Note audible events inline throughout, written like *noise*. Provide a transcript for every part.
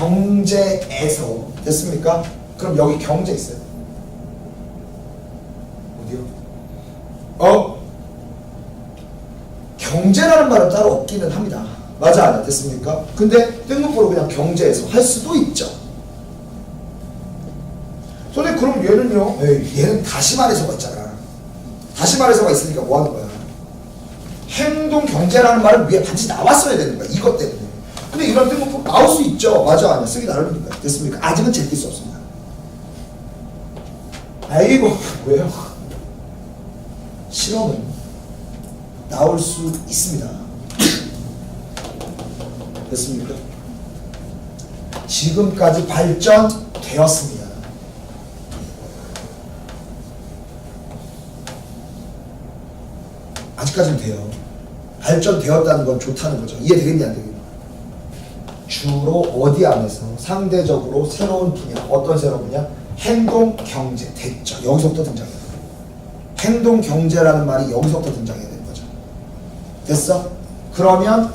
경제에서 됐습니까? 그럼 여기 경제 있어요. 어디요? 어? 경제라는 말은 따로 없기는 합니다. 맞아 아니야 됐습니까? 근데 뜬금포로 그냥 경제에서 할 수도 있죠. 선생님 그럼 얘는요? 에이, 얘는 다시말에서가 있잖아. 다시말에서가 있으니까 뭐 하는 거야? 행동 경제라는 말은 위에 반드시 나왔어야 되는 거야. 이것 때문에. 근데 이런 뜬금포 나올 수 있죠. 맞아 아니야 쓰기 나름이니까 됐습니까? 아직은 제낄 수 없습니다. 아이고 왜요? 실험은 나올 수 있습니다. 됐습니까? 지금까지 발전되었습니다. 아직까지는 돼요. 발전되었다는 건 좋다는 거죠. 이해되겠냐, 안 되겠냐? 주로 어디 안에서 상대적으로 새로운 분야, 어떤 새로운 분야? 행동 경제 됐죠. 여기서부터 등장해요. 행동 경제라는 말이 여기서부터 등장해야 되는 거죠. 됐어? 그러면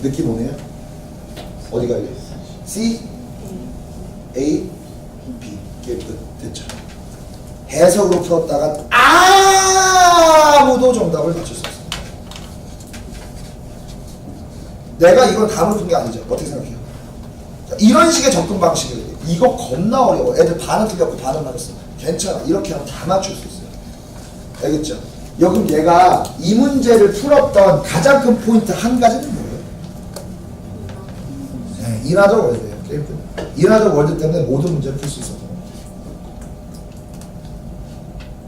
느낌 오네요? 어디 가야 돼? C, A, B. 이게 끝. 됐죠. 해석으로 풀었다가 아무도 정답을 맞출 수 없어요. 내가 이걸 푼게 아니죠. 어떻게 생각해요? 자, 이런 식의 접근 방식을 이거 겁나 어려워. 애들 반은 틀렸고 반은 맞았어. 괜찮아. 이렇게 하면 다 맞출 수 있어요. 알겠죠? 여기 얘가 이 문제를 풀었던 가장 큰 포인트 한 가지는 뭐예요? 네, 인하적 월드예요. 게임 끝. 인하적 월드 때문에 모든 문제를 풀 수 있어서.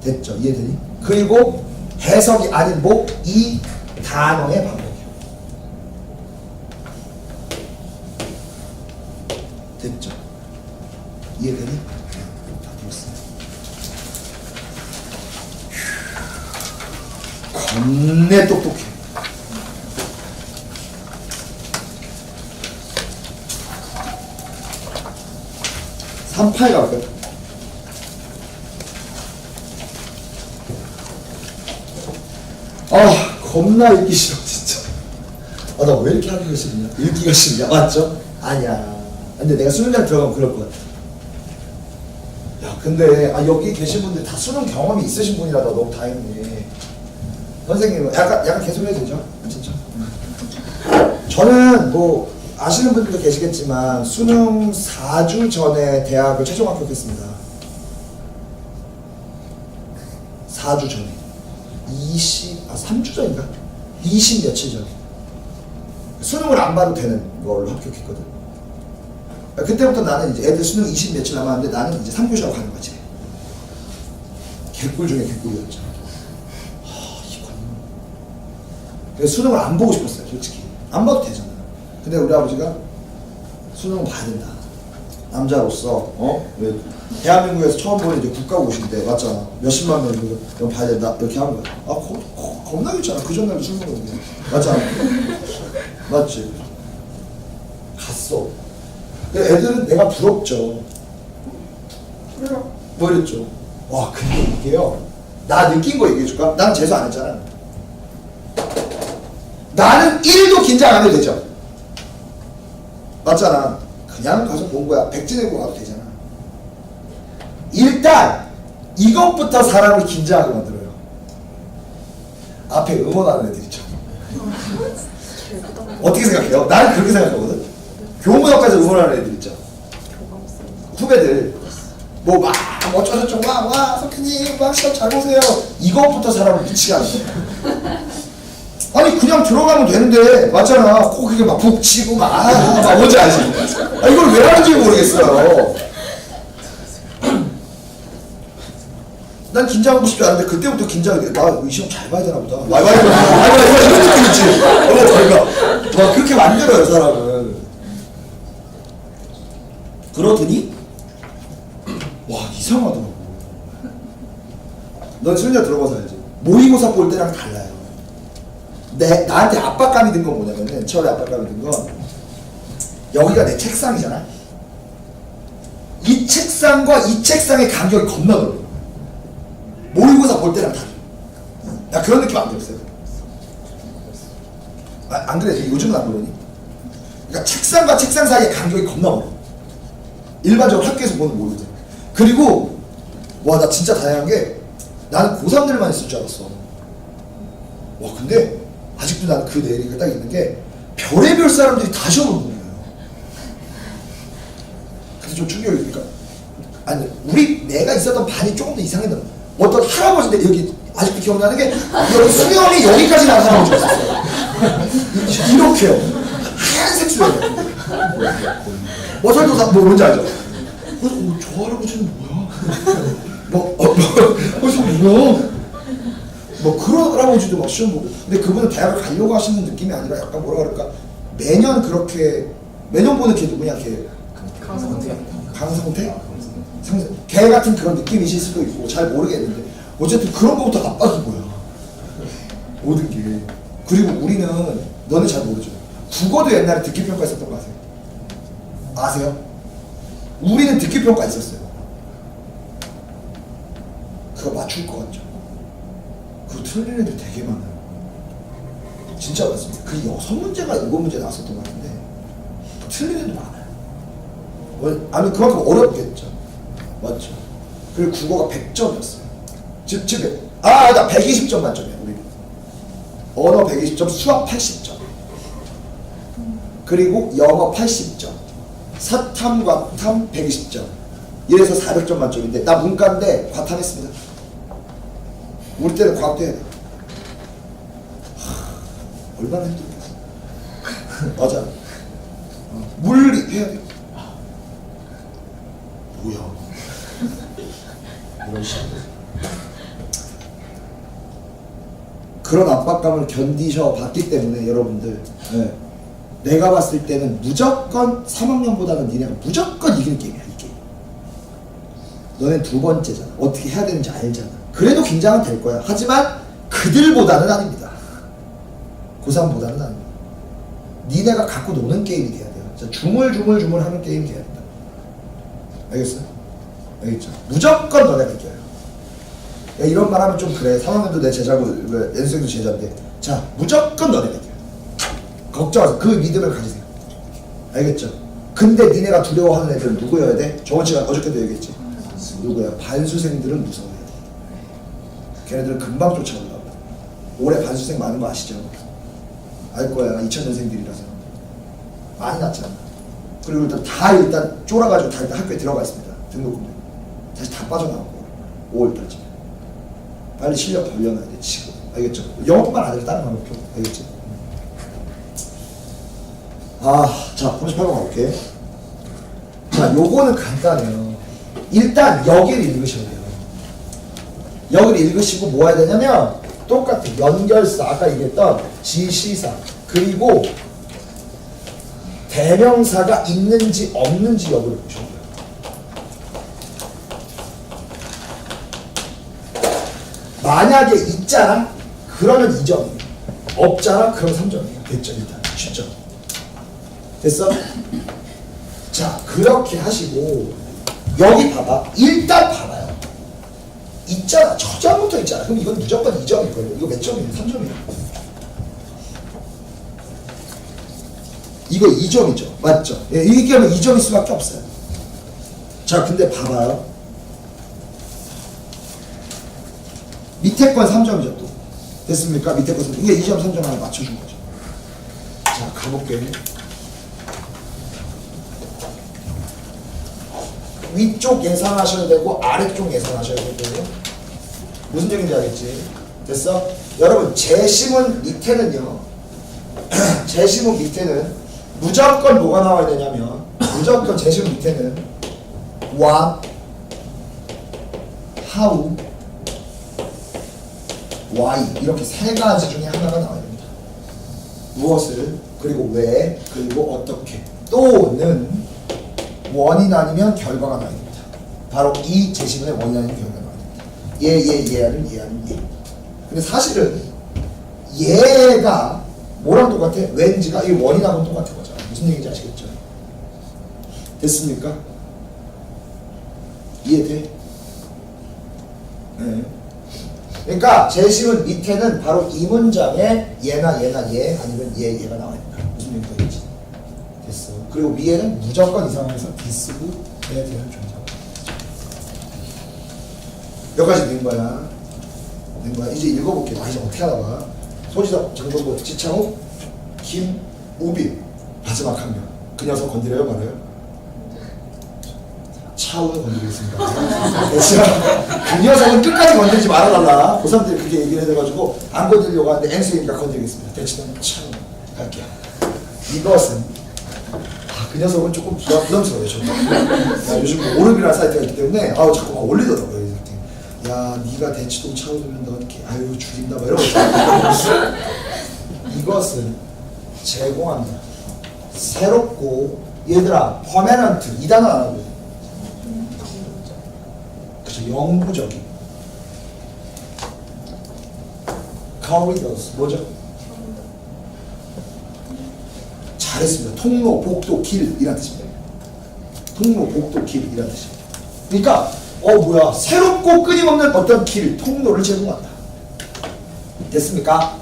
됐죠? 이해되니? 그리고 해석이 아닌 뭐이 단어의 방법이요. 됐죠? 이해되니? 다 풀었어요. 겁내 똑똑해. 삼팔 갈까요? 아 겁나 읽기 싫어 진짜 아 나 왜 이렇게 하기가 싫냐 읽기가 싫냐 맞죠? 아니야 근데 내가 수능장 들어가면 그럴 것 같아 야 근데 아 여기 계신 분들 다 수능 경험이 있으신 분이라서 너무 다행이네. 선생님 약간 약간 계속 해도 되죠? 진짜? 저는 뭐 아시는 분들도 계시겠지만 수능 4주 전에 대학을 최종 합격했습니다. 4주 전에. 20, 아 3주 전인가? 20 며칠 전에. 수능을 안 봐도 되는 걸로 합격했거든 그때부터 나는 이제 애들 수능 20 며칠 남았는데 나는 이제 3교시하고 가는 거지. 개꿀 중에 개꿀이었죠. 하, 이건 그래서 수능을 안 보고 싶었어요 솔직히. 안 봐도 되잖아. 근데 우리 아버지가 수능은 봐야 된다. 남자로서 어? 왜 대한민국에서 처음 보는 이제 국가고시인데 맞잖아. 몇십만 명 이거 봐야 된다. 이렇게 하는 거야. 아 거, 거, 겁나 괜찮아. 그 전날도 술 먹었는데 맞잖아. 맞지? 갔어 애들은 내가 부럽죠 뭐 이랬죠 와 근데 이게요 나 느낀 거 얘기해 줄까? 난 재수 안 했잖아 나는 1도 긴장 안 해도 되죠 맞잖아. 그냥 가서 본 거야. 백지 내고 와도 되잖아. 일단 이것부터 사람을 긴장하게 만들어요. 앞에 응원하는 애들 있죠. 어떻게 생각해요? 나는 그렇게 생각하거든. 앞에서 응원하는 애들 있죠. 후배들 뭐 막 어쩌저쩌고 와 와 석현님 막 시험 잘 보세요. 이것부터 사람을 미치게 하는 거야. *laughs* 아니 그냥 들어가면 되는데 맞잖아 꼭 그게 막 북 치고 막, 아, 막 뭔지 알지? 아, 이걸 왜 하는지 모르겠어요 *clears throat* 난 긴장하고 싶지 않은데 그때부터 긴장이 돼. 나이 시험 잘 봐야 되나 보다 막, 이런 느낌 있지 어, 저희가 막 그렇게 만들어요 사람을 그러더니 와 이상하더라고 넌 수련자 들어봐서 알지 모의고사 볼 때랑 달라요 내, 나한테 압박감이 든 건 뭐냐면은 처음에 압박감이 든 건 여기가 내 책상이잖아 이 책상과 이 책상의 간격이 겁나 넓어 모의고사 볼 때랑 달라 야 그런 느낌 안 들었어요? 아, 안 그래? 요즘은 안 그러니? 그러니까 책상과 책상 사이의 간격이 겁나 멀어. 일반적으로 학교에서 보는 모르죠. 그리고 와 나 진짜 다양한 게 나는 고3들만 있을 줄 알았어. 와 근데 아직도 나는 그 내리가 딱 있는 게 별의별 사람들이 다 시험을 보는 거예요. 그래서 좀 충격이 그러니까 아니 우리 내가 있었던 반이 조금 더 이상했던 어떤 할아버지인데 여기 아직도 기억나는 게 여기 수염이 여기까지 나는 할아버지가 있었어요. 이- 이렇게요. 하얀색 수염. 어설도 다, 뭐 뭔지 알죠? 어, 어, 저 할아버지는 뭐야? 뭐, 어, 뭐, *laughs* 어, 저 뭐야? 뭐 그런 할아버지도 막 시험 보고 근데 그분은 대학을 가려고 하시는 느낌이 아니라 약간 뭐라 그럴까 매년 그렇게 매년 보는 걔 누구냐 걔 강성태. 강성태? 상- 걔 같은 그런 느낌이실 수도 있고 잘 모르겠는데 어쨌든 그런 거부터 나빠진 거야 모든 게 그리고 우리는 너는 잘 모르죠 국어도 옛날에 듣기 평가 있었던 거 아세요? 아세요? 우리는 듣기 평가 있었어요 그거 맞출 것 같죠? 그거 틀린 애들 되게 많아요 진짜 많습니다 그 여섯 문제가 일곱 문제 나왔었던 것 같은데 틀린 애들 많아요 어, 아니 그만큼 어렵겠죠. 맞죠. 그리고 국어가 100점이었어요. 즉, 즉, 아, 나 120점 만점이야, 우리. 언어 120점, 수학 80점. 그리고 영어 80점. 사탐, 과탐 120점. 이래서 400점 만점인데, 나 문과인데 과탐했습니다. 우리 때는 과학 때 해야 돼. 하, 얼마나 힘들겠어. *laughs* 맞아. 어, 물리 해야 돼. 뭐야? 이런 식으로. 그런 압박감을 견디셔 봤기 때문에 여러분들 예, 내가 봤을 때는 무조건 3학년보다는 니네가 무조건 이길 게임이야 이 게임 너넨 두 번째잖아 어떻게 해야 되는지 알잖아 그래도 긴장은 될 거야 하지만 그들보다는 아닙니다 고3보다는 아닙니다 니네가 갖고 노는 게임이 돼야 돼요 진짜 주물주물주물 하는 게임이 돼야 된다 알겠어요? 알겠죠? 무조건 너네가 이겨요. 야, 이런 말 하면 좀 그래. 3학년도 내 제자고, 그 연수생도 제자인데. 자, 무조건 너네가 이겨요. 걱정하세요. 그 믿음을 가지세요. 알겠죠? 근데 니네가 두려워하는 애들은 누구여야 돼? 저번 시간 어저께도 얘기했지. 누구야? 반수생들은 무서워야 돼. 걔네들은 금방 쫓아온다고. 올해 반수생 많은 거 아시죠? 알 거야. 2000년생들이라서. 많이 났잖아. 그리고 일단 다 일단 쫄아가지고 다 일단 학교에 들어가 있습니다. 등록금들. 다시 다 빠져나오고 5월달쯤에. 빨리 실력 벌려놔야 돼 지금. 알겠죠? 영어뿐만 아니라 다른 방법도 알겠지? 아, 자 38번 가볼게. 자, 요거는 간단해요. 일단 여기를 읽으셔야 돼요. 여기를 읽으시고 뭐 해야 되냐면 똑같아. 연결사 아까 얘기했던 지시사 그리고 대명사가 있는지 없는지 여부를 보셔야 돼요. 만약에 있잖아? 그러면 2점이에요. 없잖아? 그럼 3점이에요. 됐죠, 일단. 쉽죠? 됐어? 자, 그렇게 하시고, 여기 봐봐. 일단 봐봐요. 있잖아. 초장부터 있잖아. 그럼 이건 무조건 2점일 거예요. 이거 몇 점이에요? 3점이에요. 이거 2점이죠. 맞죠? 예, 이렇게 하면 2점일 수밖에 없어요. 자, 근데 봐봐요. 밑에 건 3점이죠, 또. 됐습니까? 밑에 건 3점. 이게 2점, 3점 하나 맞춰준 거죠. 자, 가볼게. 위쪽 예상하셔야 되고, 아래쪽 예상하셔야 되고. 무슨 얘기인지 알겠지? 됐어? 여러분, 재심은 밑에는요. *clears throat* 재심은 밑에는 무조건 뭐가 나와야 되냐면 무조건 재심은 밑에는 what, how, why 이렇게 세 가지 중에 하나가 나와야 됩니다. 무엇을 그리고 왜 그리고 어떻게 또는 원인 아니면 결과가 나와야 됩니다. 바로 이 재심의 원인 아니면 결과가 나와야 됩니다. 예 예 예 아니면 예 아니면 예. 근데 사실은 얘가 뭐랑 똑같아? 왠지가 이 원인하고 똑같은 거죠. 무슨 얘기인지 아시겠죠? 됐습니까? 이해돼? 네. 그러니까 제시문 밑에는 바로 이 문장에 얘나 얘나 얘 아니면 얘 얘가 나와 있다. 무슨 얘기인지 됐어. 그리고 위에는 무조건 이 상황에서 디스브에 대한 존재가 여기까지 된 거야. 된 거야. 이제 읽어볼게요. 아, 이제 어떻게 봐. 소지섭, 정동구, 지창욱, 김우빈 마지막 한 명. 그 녀석 건드려요 말아요? 차우는 건드리겠습니다. *laughs* 그 녀석은 끝까지 건드리지 말아달라. 고3들이 그렇게 얘기를 해가지고 안 건드리려고 하는데 앵수이니까 건드리겠습니다. 대신은 차우 갈게요. 이것은 아, 그 녀석은 조금 부담, 부담스러워요. 저도. 야, 요즘 뭐 오름이라는 사이트가 있기 때문에 아우 자꾸 막 올리더라고요. 이 새끼. 야, 네가 대치동 차오르면 너 이렇게 아유 죽인다 막 있잖아. 이것은 제공합니다. 새롭고 얘들아 퍼머넌트 이 단어 안 하고 그죠 영구적인 corridors 뭐죠? 잘했습니다. 통로, 복도, 길이란 뜻입니다. 통로, 복도, 길이란 뜻입니다. 그러니까 어 뭐야 새롭고 끊임없는 어떤 길, 통로를 제공한다. 됐습니까?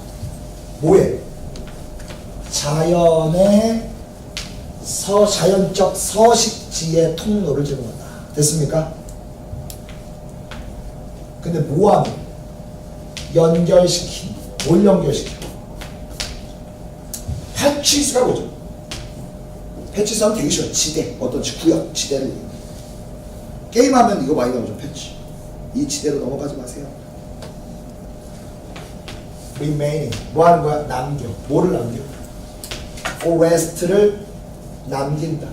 뭐에? 자연의 서 자연적 서식지의 통로를 제공한다. 됐습니까? 근데 뭐하면 연결시킨 뭘 연결시켜? 패치스가 뭐죠? 패치스는 되게 싫어. 지대, 어떤 지- 구역, 지대를. 게임하면 이거 많이 나오죠. 패치. 이 지대로 넘어가지 마세요. remaining 뭐 하는 거야? 남겨. 뭐를 남겨? forest를 남긴다.